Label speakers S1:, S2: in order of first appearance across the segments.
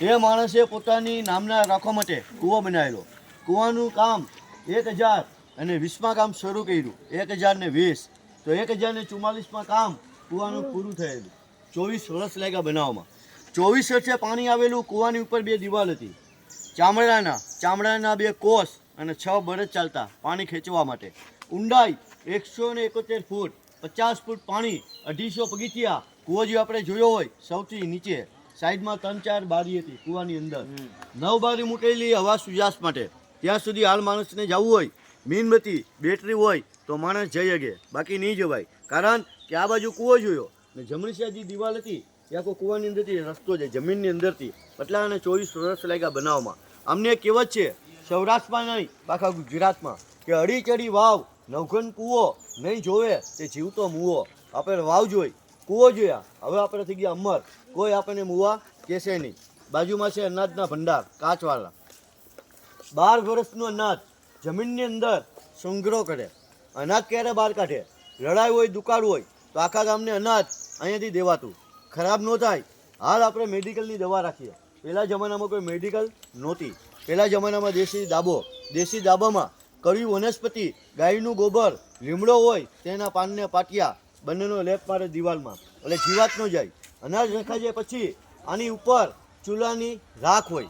S1: એ માણસે પોતાની નામના રાખવા માટે કૂવો બનાવેલો. કૂવાનું કામ એક હજાર અને વીસમાં કામ શરૂ કર્યું. એક હજાર ને વીસ. તો એક હજાર ને ચુમ્માલીસમાં કામ કૂવાનું પૂરું થયેલું. ચોવીસ વર્ષ લાગ્યા બનાવવામાં. ચોવીસ વર્ષે પાણી આવેલું કૂવાની ઉપર બે દિવાલ હતી. ચામડાના ચામડાના બે કોષ અને છ બરજ ચાલતા પાણી ખેંચવા માટે. ઊંડાઈ એકસો ને એકોતેર ફૂટ, પચાસ ફૂટ પાણી, અઢીસો પગથિયા કૂવો જે આપણે જોયો હોય સૌથી નીચે. સાઈડમાં ત્રણ ચાર બારી હતી કૂવાની અંદર. નવ બારી મૂકેલી હવા સુજાસ માટે. ત્યાં સુધી હાલ માણસને જવું હોય મીણબત્તી બેટરી હોય તો માણસ જઈ શકે. બાકી નહીં જવાય. કારણ કે આ બાજુ કૂવો જોયો. ને જમણી જે દિવાલ હતી ત્યાં કોઈ કૂવાની અંદરથી રસ્તો છે જમીનની અંદરથી. એટલા અને ચોવીસ વર્ષ લાગ્યા બનાવવામાં અમને કહેવત છે સૌરાષ્ટ્રમાં નહીં આખા ગુજરાતમાં કે અડી ચડી વાવ નવઘન કૂવો નહીં જોવે તે જીવતો મૂવો. આપણે વાવ જોઈ. કૂવો જોયા. હવે આપણે થઈ ગયા અમર. કોઈ આપણને મૂવા કહેશે નહીં. બાજુમાં છે અનાજના ભંડાર કાચવાળા બાર વર્ષનું અનાજ જમીનની અંદર સંગ્રહ કરે. અનાજ ક્યારે બહાર કાઢે? લડાઈ હોય, દુકાળ હોય, તો આખા ગામને અનાજ અહીંયાથી દેવાતું. ખરાબ ન થાય. હાલ આપણે મેડિકલની દવા રાખીએ. પહેલાં જમાનામાં કોઈ મેડિકલ નહોતી. પહેલા જમાનામાં દેશી દાબો. દેશી દાબામાં કડવી વનસ્પતિ, ગાયનું ગોબર, લીમડો હોય, તેના પાનને પાટિયા બંનેનો લેપ મારે દિવાલમાં. એટલે જીવાત ન જાય. અનાજ રખાઈ જાય પછી આની ઉપર ચૂલાની રાખ હોય.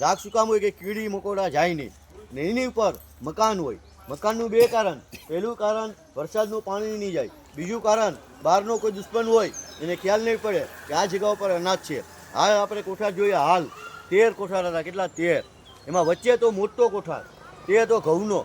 S1: રાખ શું કામ હોય કે કીડી, મકોડા જાય નહીં. ને એની ઉપર મકાન હોય. મકાનનું બે કારણ. પહેલું કારણ, વરસાદનું પાણી નહીં જાય. બીજું કારણ, બહારનો કોઈ દુશ્મન હોય, એને ખ્યાલ નહીં પડે કે આ જગ્યા ઉપર અનાજ છે. હાલ આપણે કોઠાર જોઈએ હાલ. તેર કોઠાર હતા. કેટલા? તેર. એમાં વચ્ચે તો મોટો કોઠાર. તે તો ઘઉંનો.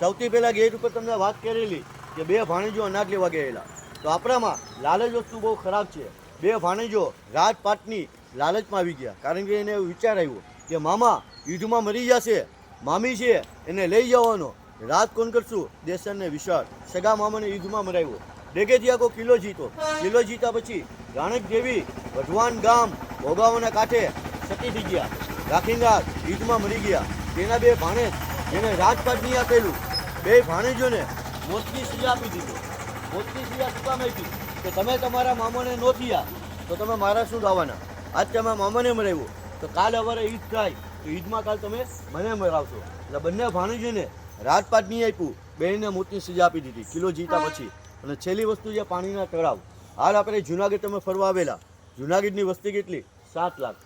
S1: સૌથી પહેલાં ગેટ ઉપર તમને વાત કરેલી કે બે ભાણેજો અનાજ લેવા ગયેલા. તો આપણામાં લાલચ વસ્તુ બહુ ખરાબ છે. બે ભાણેજો રાજપાટની લાલચમાં આવી ગયા. કારણ કે એને વિચાર આવ્યો કે મામા, યુદ્ધમાં મરી જશે. મામી છે, એને લઈ જવાનો. રાત કોણ કરશું? દેશનને વિશાળ. સગા મામાને યુદ્ધમાં મરાવ્યો. ડેગેથી આખો કિલ્લો જીતો. કિલ્લો જીતા પછી રાણક દેવી વઢવાન ગામ ભોગાવાના કાંઠે સતી થઈ ગયા. રાખીંગા યુદ્ધમાં મરી ગયા. તેના બે ભાણેજ જેને રાજપાટ નહીં આપેલું બે ભાણેજોને મોતની સજા આપી દીધી. મોતની સજા શું કામ આપી કે તમે તમારા મામાને નો થયા તો તમે મારા શું ગાવાના આજ તમે મામાને મરાવ્યું તો કાલ અમારે ઈદ થાય તો ઈદમાં કાલ તમે મને મરાવશો એટલે બંને ભાણેજોને રાજપાટ નહીં આપ્યું બેનને મોતની સજા આપી દીધી કિલો જીતા પછી. અને છેલ્લી વસ્તુ છે પાણીના તળાવ. હાલ આપણે જુનાગઢ તમે ફરવા આવેલા. જુનાગઢની વસ્તી કેટલી? સાત લાખ.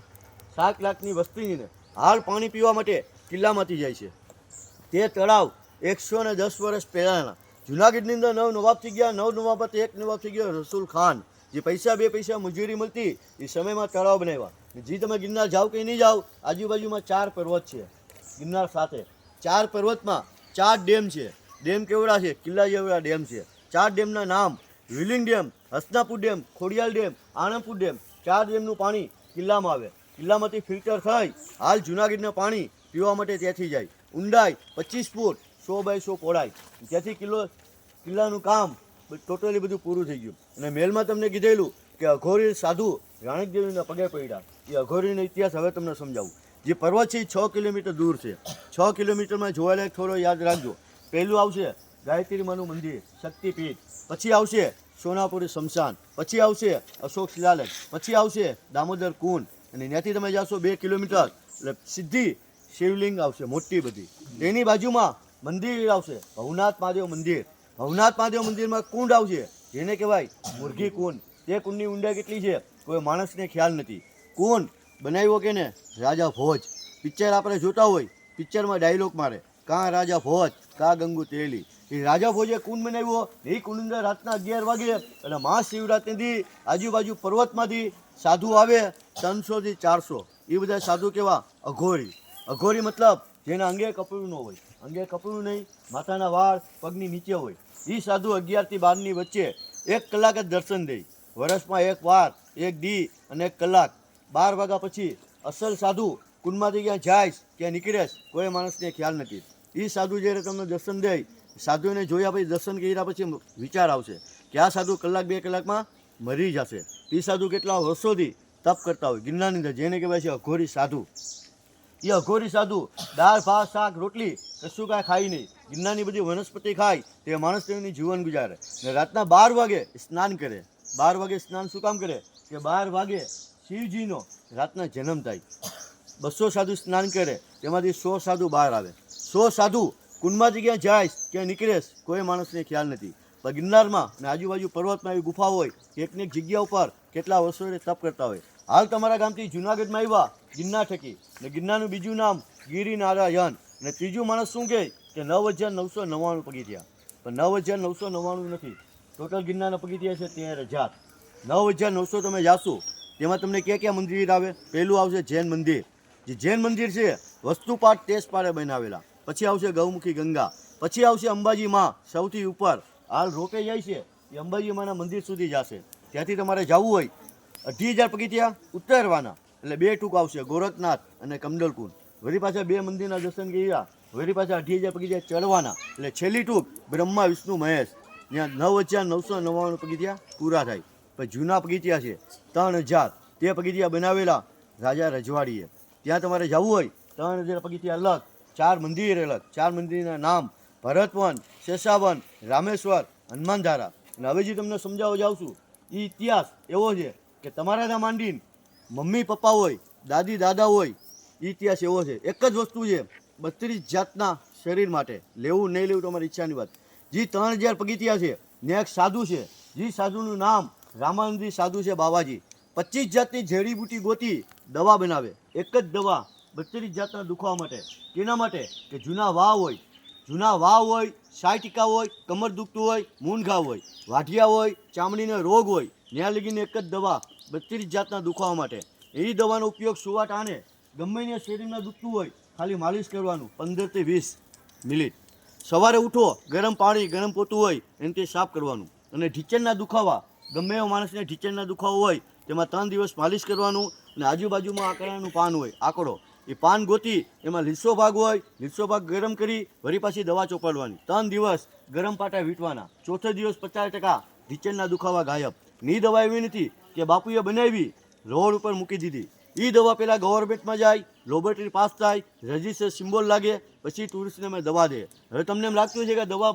S1: સાત લાખની વસ્તીને હાલ પાણી પીવા માટે કિલ્લામાંથી જાય છે. તે તળાવ એકસો ને દસ વર્ષ પહેલાંના. જુનાગઢની અંદર નવ નવાબ થઈ ગયા, નવ નવાબથી એક નવાબ થઈ ગયો, રસુલ ખાન. જે પૈસા, બે પૈસા મજૂરી મળતી, એ સમયમાં તળાવ બનાવ્યા. જે તમે ગિરનાર જાઓ કે નહીં જાઓ આજુબાજુમાં ચાર પર્વત છે ગિરનાર સાથે. ચાર પર્વતમાં ચાર ડેમ છે. ડેમ કેવડા છે? કિલ્લા જેવડા ડેમ છે. ચાર ડેમના નામ Willingdon dam, Hasnapur dam Khodiyar dam, Anandpur dam. ચાર ડેમનું પાણી કિલ્લામાં આવે. કિલ્લામાંથી ફિલ્ટર થઈ હાલ જુનાગઢના પાણી પીવા માટે ત્યાંથી જાય. ઊંડાઈ પચીસ ફૂટ સો બાય સો પહોળાઈ. ત્યાંથી કિલ્લો કિલ્લાનું કામ ટોટલી બધું પૂરું થઈ ગયું. અને મેલમાં તમને કીધેલું કે અઘોરી સાધુ રાણકદેવીના પગે પડ્યા. એ અઘોરીનો ઇતિહાસ હવે તમને સમજાવું. જે પર્વત છે એ છ કિલોમીટર દૂર છે. છ કિલોમીટરમાં જોવાલાયક થોડો યાદ રાખજો. પહેલું આવશે ગાયત્રી માનું મંદિર, શક્તિપીઠ. પછી આવશે સોનાપુરી શમશાન. પછી આવશે અશોક શિલાલેખ. પછી આવશે દામોદર કુંડ. અને ત્યાંથી તમે જાશો બે કિલોમીટર. એટલે સીધી શિવલિંગ આવશે, મોટી બધી. તેની બાજુમાં મંદિર આવશે. ભવનાથ મહાદેવ મંદિર. ભવનાથ મહાદેવ મંદિરમાં કુંડ આવશે. જેને કહેવાય મુરઘી કુંડ. તે કુંડની ઊંડાઈ કેટલી છે? કોઈ માણસને ખ્યાલ નથી. કુંડ બનાવ્યો કે ને? રાજા ભોજ પિક્ચર આપણે જોતા હોય, પિક્ચરમાં ડાયલોગ મારે. કાં રાજા ભોજ કાં ગંગુ તેલી? એ રાજા ભોજે કુંડ બનાવ્યો. એ કુંડ અંદર રાતના અગિયાર વાગે અને મહાશિવરાત્રિથી આજુબાજુ પર્વતમાંથી સાધુ આવે ત્રણસોથી ચારસો. એ બધા સાધુ કેવા? અઘોરી. અઘોરી મતલબ જેના અંગે કપડું ન હોય. અંગે કપડું નહીં, માથાના વાળ પગની નીચે હોય. એ સાધુ અગિયારથી બારની વચ્ચે એક કલાક જ દર્શન દે. વર્ષમાં એક વાર, એક દી અને એક કલાક. બાર વાગ્યા પછી અસલ સાધુ કુંડમાંથી ક્યાં જાય ક્યાં નીકળેશ કોઈ માણસને ખ્યાલ નથી. એ સાધુ જ્યારે તમને દર્શન દે, સાધુને જોયા પછી, દર્શન કર્યા પછી વિચાર આવશે કે આ સાધુ કલાક બે કલાકમાં મરી જશે. એ સાધુ કેટલા વર્ષોથી તપ કરતા હોય, ગિરનારની અંદર. જેને કહેવાય છે અઘોરી સાધુ. એ અઘોરી સાધુ દાળ, ભાત, શાક, રોટલી કશું કાંઈ ખાય નહીં. ગિરનારની બધી વનસ્પતિ ખાય, તે માણસ તેની જીવન ગુજારે. ને રાતના બાર વાગે સ્નાન કરે. બાર વાગે સ્નાન શું કામ કરે? કે બાર વાગે શિવજીનો રાતના જન્મ થાય. બસો સાધુ સ્નાન કરે, તેમાંથી સો સાધુ બહાર આવે. સો સાધુ કુંડમાંથી ક્યાં જાય, ક્યાં નીકળેશ કોઈ માણસને ખ્યાલ નથી. પણ ગિરનારમાં અને આજુબાજુ પર્વતમાં એવી ગુફા હોય, એકને એક જગ્યા ઉપર કેટલા વર્ષો તપ કરતા હોય. હાલ તમારા ગામથી જુનાગઢમાં આવ્યા, ગિરનાર થકી. ને ગિરનારનું બીજું નામ ગિરિનારાયણ. અને ત્રીજું માણસ શું કહે કે નવ હજાર નવસો નવ્વાણું પગથિયા પણ નવ હજાર નવસો નવ્વાણું નથી. ટોટલ ગિરનારના પગથિયા છે તેર હજાર. નવ હજાર નવસો તમે જાશો, તેમાં તમને ક્યાં ક્યાં મંદિર આવે? પહેલું આવશે જૈન મંદિર. જે જૈન મંદિર છે વસ્તુપાઠ તેજપાળે બનાવેલા. પછી આવશે ગૌમુખી ગંગા. પછી આવશે અંબાજી માં સૌથી ઉપર. હાલ રોપે જાય છે એ અંબાજી માના મંદિર સુધી જશે. ત્યાંથી તમારે જવું હોય. અઢી હજાર પગથિયા ઉતરવાના એટલે બે ટૂંક આવશે. ગોરખનાથ અને કમડલકુંડ વળી પાછા બે મંદિરના દર્શન કર્યા. વળી પાછા અઢી હજાર પગથિયા ચડવાના. એટલે છેલ્લી ટૂંક બ્રહ્મા, વિષ્ણુ, મહેશ. ત્યાં નવ હજાર નવસો નવ્વાણું પગથિયા પૂરા થાય. પણ જૂના પગથિયા છે. ત્રણ હજાર. તે પગથિયા બનાવેલા રાજા રજવાડીએ. ત્યાં તમારે જવું હોય, ત્રણ હજાર પગથિયા અલગ. ચાર મંદિર અલગ. ચાર મંદિરના નામ ભરતવન, શેષાવન, રામેશ્વર, હનુમાનધારા. અને હવે જે તમને સમજાવવા જાઉં છું એ ઇતિહાસ એવો છે કે તમારા ત્યાં માંડીને મમ્મી, પપ્પા હોય, દાદી, દાદા હોય ઇતિહાસ એવો છે. એક જ વસ્તુ છે, બત્રીસ જાતના શરીર માટે. લેવું નહીં લેવું તમારી ઈચ્છાની વાત. જે ત્રણ હજાર પગીતિયા છે, ને એક સાધુ છે. જે સાધુનું નામ રામાનંદી સાધુ છે બાવાજી પચીસ જાતની જડીબુટી ગોતી દવા બનાવે. એક જ દવા બત્રીસ જાતના દુખવા માટે. તેના માટે? કે જૂના વાવ હોય. જૂના વાવ હોય, સાયટિકા હોય, કમર દુખતું હોય મૂનઘાવ હોય, વાઢિયા હોય, ચામડીનો રોગ હોય. ત્યાં લગીને એક જ દવા બત્રીસ જાતના દુખાવા માટે. એ દવાનો ઉપયોગ સુવાટ આને ગમે ને શરીરમાં દુખતું હોય, ખાલી માલિશ કરવાનું પંદરથી વીસ મિનિટ. સવારે ઉઠો, ગરમ પાણી, ગરમ પોતું હોય, એને તે સાફ કરવાનું. અને ઢીચણના દુખાવા, ગમે એવા માણસને ઢીચણના દુખાવો હોય, તેમાં ત્રણ દિવસ માલિશ કરવાનું અને આજુબાજુમાં આકડાનું પાન હોય, આકડો. એ પાન ગોતી, એમાં લીસો ભાગ હોય, લીસો ભાગ ગરમ કરી, વળી પાછી દવા ચોપાડવાની. ત્રણ દિવસ ગરમ પાટા વીંટવાના. ચોથો દિવસ પચાસ ટકા ઢીચણના દુખાવા ગાયબ. ની દવા એવી નથી કે બાપુએ બનાવી, રોડ ઉપર મૂકી દીધી. એ દવા પહેલાં ગવર્મેન્ટમાં જાય લોબોરેટરી પાસ થાય રજિસ્ટર સિમ્બોલ લાગે, પછી ટુરિસ્ટને અમે દવા દે. હવે તમને એમ લાગતું છે કે દવા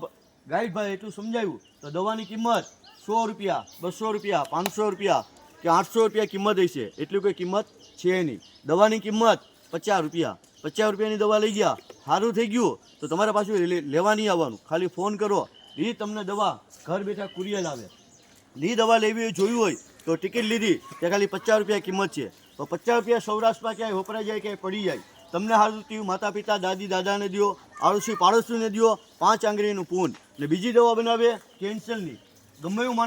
S1: ગાઈડ ભાઈ એટલું સમજાવ્યું તો દવાની કિંમત સો રૂપિયા, બસો રૂપિયા, પાંચસો રૂપિયા કે આઠસો રૂપિયા કિંમત હશે. એટલી કોઈ કિંમત છે નહીં. દવાની કિંમત પચાસ રૂપિયા. પચાસ રૂપિયાની દવા લઈ ગયા, સારું થઈ ગયું, તો તમારે પાછું લેવા નહીં આવવાનું. ખાલી ફોન કરો એ તમને દવા ઘર બેઠા કુરિયર આવે એ દવા લેવી જોયું હોય, તો ટિકિટ લીધી તે ખાલી પચાસ રૂપિયા કિંમત છે. તો પચાસ રૂપિયા સૌરાષ્ટ્રમાં ક્યાંય વપરાઈ જાય, ક્યાંય પડી જાય. તમને સારું થયું માતા પિતા દાદી, દાદાને દો આડોશી પાડોશીને દો પાંચ આંગળીનું પૂન. ને બીજી દવા બનાવે કેન્સરની. ગમે એવું માણસ